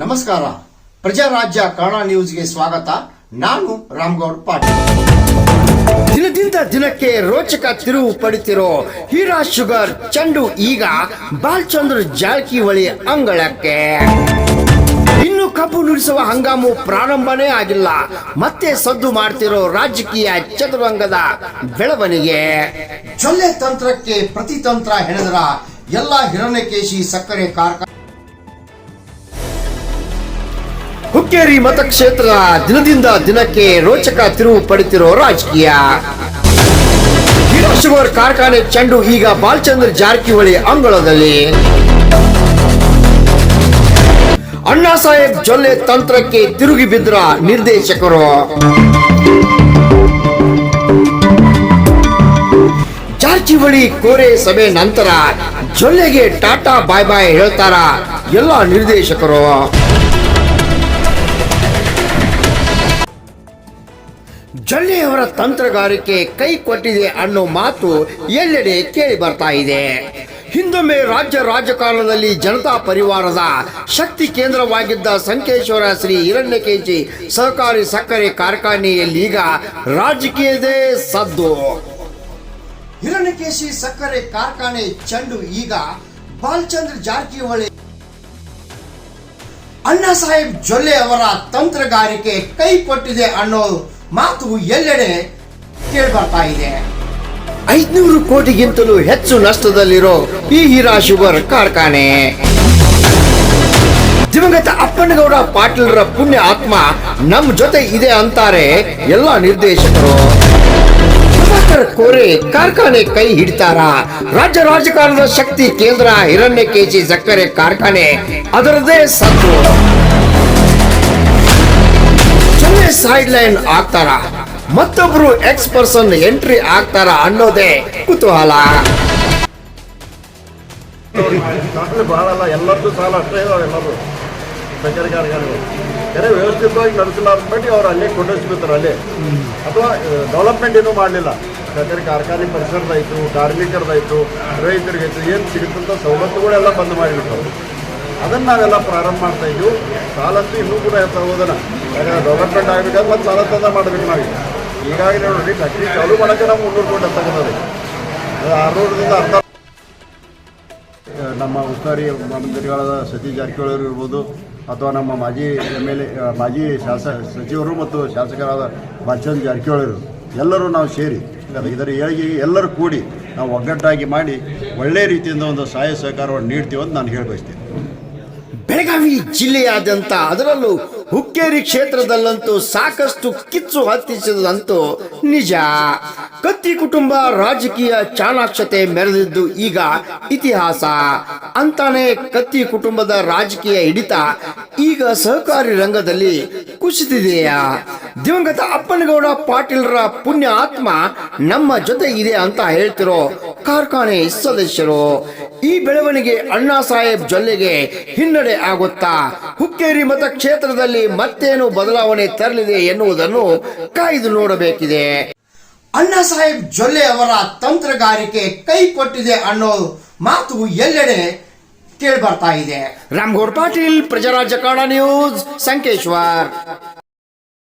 ನಮಸ್ಕಾರ. ಪ್ರಜಾರಾಜ್ಯ ಕನ್ನಡ ನ್ಯೂಸ್ಗೆ ಸ್ವಾಗತ. ನಾನು ರಾಮ್ಗೌಡ್ ಪಾಟೀಲ್. ದಿನದಿಂದ ದಿನಕ್ಕೆ ರೋಚಕ ತಿರುವು ಪಡಿತಿರೋ ಹೀರಾ ಶುಗರ್ ಚಂಡು ಈಗ ಬಾಲ್ಚಂದ್ರ ಜಾರಕಿಹೊಳಿ ಅಂಗಳಕ್ಕೆ. ಇನ್ನು ಕಬ್ಬು ನುಡಿಸುವ ಹಂಗಾಮು ಪ್ರಾರಂಭನೇ ಆಗಿಲ್ಲ. ಮತ್ತೆ ಸದ್ದು ಮಾಡ್ತಿರೋ ರಾಜಕೀಯ ಚದುರಂಗದ ಬೆಳವಣಿಗೆ. ಚೊಲ್ಲೆ ತಂತ್ರಕ್ಕೆ ಪ್ರತಿತಂತ್ರ ಹೆಣೆದರ ಎಲ್ಲ ಹಿರಣ್ಯಕೇಶಿ ಸಕ್ಕರೆ ಕಾರ್ಖಾನೆ ಹುಕ್ಕೇರಿ ಮತಕ್ಷೇತ್ರ ದಿನದಿಂದ ದಿನಕ್ಕೆ ರೋಚಕ ತಿರುವು ಪಡಿತಿರೋ ರಾಜಕೀಯ. ಶುಗರ್ ಕಾರ್ಖಾನೆ ಚೆಂಡು ಈಗ ಬಾಲಚಂದ್ರ ಜಾರಕಿಹೊಳಿ ಅಂಗಳದಲ್ಲಿ. ಅಣ್ಣಾ ಸಾಹೇಬ್ ಜೊಲ್ಲೆ ತಂತ್ರಕ್ಕೆ ತಿರುಗಿ ಬಿದ್ರ ನಿರ್ದೇಶಕರು. ಜಾರಕಿಹೊಳಿ ಕೋರೆ ಸಭೆ ನಂತರ ಜೊಲ್ಲೆಗೆ ಟಾಟಾ ಬಾಯ್ ಬಾಯ್ ಹೇಳ್ತಾರ ಎಲ್ಲ ನಿರ್ದೇಶಕರು. ಜೊಲ್ಲೆಯವರ ತಂತ್ರಗಾರಿಕೆ ಕೈ ಕೊಟ್ಟಿದೆ ಅನ್ನೋ ಮಾತು ಎಲ್ಲೆಡೆ ಕೇಳಿ ಬರ್ತಾ ಇದೆ. ಹಿಂದೊಮ್ಮೆ ರಾಜ್ಯ ರಾಜಕಾರಣದಲ್ಲಿ ಜನತಾ ಪರಿವಾರದ ಶಕ್ತಿ ಕೇಂದ್ರವಾಗಿದ್ದ ಸಂಕೇಶ್ವರ ಶ್ರೀ ಹಿರಣ್ಯಕೇಶಿ ಸಹಕಾರಿ ಸಕ್ಕರೆ ಕಾರ್ಖಾನೆಯಲ್ಲೀಗ ರಾಜಕೀಯದೇ ಸದ್ದು. ಹಿರಣ್ಯಕೇಶಿ ಸಕ್ಕರೆ ಕಾರ್ಖಾನೆ ಚೆಂಡು ಈಗ ಬಾಲಚಂದ್ರ ಜಾರಕಿಹೊಳಿ. ಅಣ್ಣಾ ಸಾಹೇಬ್ ಜೊಲ್ಲೆ ಅವರ ತಂತ್ರಗಾರಿಕೆ ಕೈ ಕೊಟ್ಟಿದೆ ಅನ್ನೋ ಮಾತು ಎಲ್ಲೆಡೆ ಕೇಳ್ಬರ್ತಾ ಇದೆ. ಐದ್ನೂರು ಕೋಟಿಗಿಂತಲೂ ಹೆಚ್ಚು ನಷ್ಟದಲ್ಲಿರೋ ಈ ಹೀರಾ ಶುಗರ್ ಕಾರ್ಖಾನೆ. ದಿವಂಗತ ಅಪ್ಪನಗೌಡ ಪಾಟೀಲ್ರ ಪುಣ್ಯ ಆತ್ಮ ನಮ್ ಜೊತೆ ಇದೆ ಅಂತಾರೆ ಎಲ್ಲ ನಿರ್ದೇಶಕರು. ಕೋರೆ ಕಾರ್ಖಾನೆ ಕೈ ಹಿಡಿತಾರ? ರಾಜ್ಯ ರಾಜಕಾರಣದ ಶಕ್ತಿ ಕೇಂದ್ರ ಹಿರಣ್ಯಕೇಶಿ ಸಕ್ಕರೆ ಕಾರ್ಖಾನೆ. ಅದರದೇ ಸತ್ತು ಚೆನ್ನೈ ಸೈಡ್ ಲೈನ್ ಆಗ್ತಾರ? ಮತ್ತೊಬ್ರು ಎಕ್ಸ್ ಪರ್ಸನ್ ಎಂಟ್ರಿ ಆಗ್ತಾರ ಅನ್ನೋದೇ ಕುತೂಹಲ. ಅಷ್ಟೇ ಎಲ್ಲರೂ ಬೇರೆ ವ್ಯವಸ್ಥಿತವಾಗಿ ನಡೆಸಿಲ್ಲ ಅಂದ್ಬಿಟ್ಟು ಅವ್ರು ಅಲ್ಲೇ ಕೊಂಡೊಯ್ಸ್ಬಿಡ್ತಾರೆ ಅಲ್ಲಿ. ಅಥವಾ ಡೆವಲಪ್ಮೆಂಟ್ ಏನೂ ಮಾಡಲಿಲ್ಲ. ಸಕ್ಕರೆ ಕಾರ್ಖಾನೆ ಪರಿಸರದಾಯಿತು ಕಾರ್ಮಿಕರದಾಯಿತು ರೈತರಿಗೆ ಏನು ಸಿಗುತ್ತಂತ ಸವಲತ್ತುಗಳೆಲ್ಲ ಬಂದ್ ಮಾಡಿಬಿಟ್ಟು ಅದನ್ನು ನಾವೆಲ್ಲ ಪ್ರಾರಂಭ ಮಾಡ್ತಾ ಇದ್ದೀವಿ. ಸಾಲಂತೂ ಇನ್ನೂ ಕೂಡ ಹೆಚ್ಚಾಗೋದನ್ನ ಯಾಕಂದ್ರೆ ಡೆವಲಪ್ಮೆಂಟ್ ಆಗಬೇಕಾದ್ರೆ ಮತ್ತೆ ಸಾಲ ತಂದ ಮಾಡಬೇಕು ನಾವೀಗ. ಈಗಾಗಲೇ ನೋಡ್ರಿ ಫ್ಯಾಕ್ಟ್ರಿ ಚಾಲೂ ಮಾಡೋಕ್ಕೆ ನಾವು ಮುನ್ನೂರು ಕೋಟಿ ಹೆಚ್ಚಾಗದ ಅದು ಆರುನೂರರಿಂದ ಅರ್ಧ ನಮ್ಮ ಉಸ್ತುವಾರಿ ಮಂತ್ರಿಗಳಾದ ಸತೀಶ್ ಜಾರಕಿಹೊಳಿ ಇರ್ಬೋದು, ಅಥವಾ ನಮ್ಮ ಮಾಜಿ ಎಂ ಎಲ್ ಎ ಮಾಜಿ ಶಾಸಕ ಸಚಿವರು ಮತ್ತು ಶಾಸಕರಾದ ಬಾಲಚಂದ್ರ ಜಾರಕಿಹೊಳಿ ಅವರು ಎಲ್ಲರೂ ನಾವು ಸೇರಿ ಇದರ ಏಳಿಗೆ ಎಲ್ಲರೂ ಕೂಡಿ ನಾವು ಒಗ್ಗಟ್ಟಾಗಿ ಮಾಡಿ ಒಳ್ಳೆಯ ರೀತಿಯಿಂದ ಒಂದು ಸಹಾಯ ಸಹಕಾರವನ್ನು ನೀಡ್ತೀವಿ ಅಂತ ನಾನು ಹೇಳಿ ಬಯಸ್ತೇನೆ ಬೆಳಗಾವಿ ಜಿಲ್ಲೆಯಾದ್ಯಂತ ಅದರಲ್ಲೂ ಹುಕ್ಕೇರಿ ಕ್ಷೇತ್ರದಲ್ಲಂತೂ ಸಾಕಷ್ಟು ಕಿಚ್ಚು ಹತ್ತಿಸಿದಂತೂ ನಿಜ. ಕತ್ತಿ ಕುಟುಂಬ ರಾಜಕೀಯ ಚಾಣಾಕ್ಷತೆ ಮೆರೆದಿದ್ದು ಈಗ ಇತಿಹಾಸ. ಅಂತಾನೆ ಕತ್ತಿ ಕುಟುಂಬದ ರಾಜಕೀಯ ಹಿಡಿತ ಈಗ ಸಹಕಾರಿ ರಂಗದಲ್ಲಿ ಕುಸಿದಿದೆಯಾ? ದಿವಂಗತ ಅಪ್ಪನಗೌಡ ಪಾಟೀಲ್ರ ಪುಣ್ಯ ಆತ್ಮ ನಮ್ಮ ಜೊತೆ ಇದೆ ಅಂತ ಹೇಳ್ತಿರೋ ಕಾರ್ಖಾನೆ ಸದಸ್ಯರು. ಈ ಬೆಳವಣಿಗೆ ಅಣ್ಣಾ ಸಾಹೇಬ್ ಜೊಲ್ಲೆಗೆ ಹಿನ್ನಡೆ ಆಗುತ್ತಾ? ಹುಕ್ಕೇರಿ ಮತಕ್ಷೇತ್ರದಲ್ಲಿ ಮತ್ತೇನು ಬದಲಾವಣೆ ತರಲಿದೆ ಎನ್ನುವುದನ್ನು ಕಾಯ್ದು ನೋಡಬೇಕಿದೆ. ಅಣ್ಣಾ ಸಾಹೇಬ್ ಜೊಲ್ಲೆ ಅವರ ತಂತ್ರಗಾರಿಕೆ ಕೈ ಕೊಟ್ಟಿದೆ ಅನ್ನೋ ಮಾತು ಎಲ್ಲೆಡೆ ಕೇಳಿ ಬರ್ತಾ ಇದೆ. ರಾಮ್ಗೌಡ್ ಪಾಟೀಲ್ ಪ್ರಜಾರಾಜ್ಯ ಕನ್ನಡ ನ್ಯೂಸ್ ಸಂಕೇಶ್ವರ್.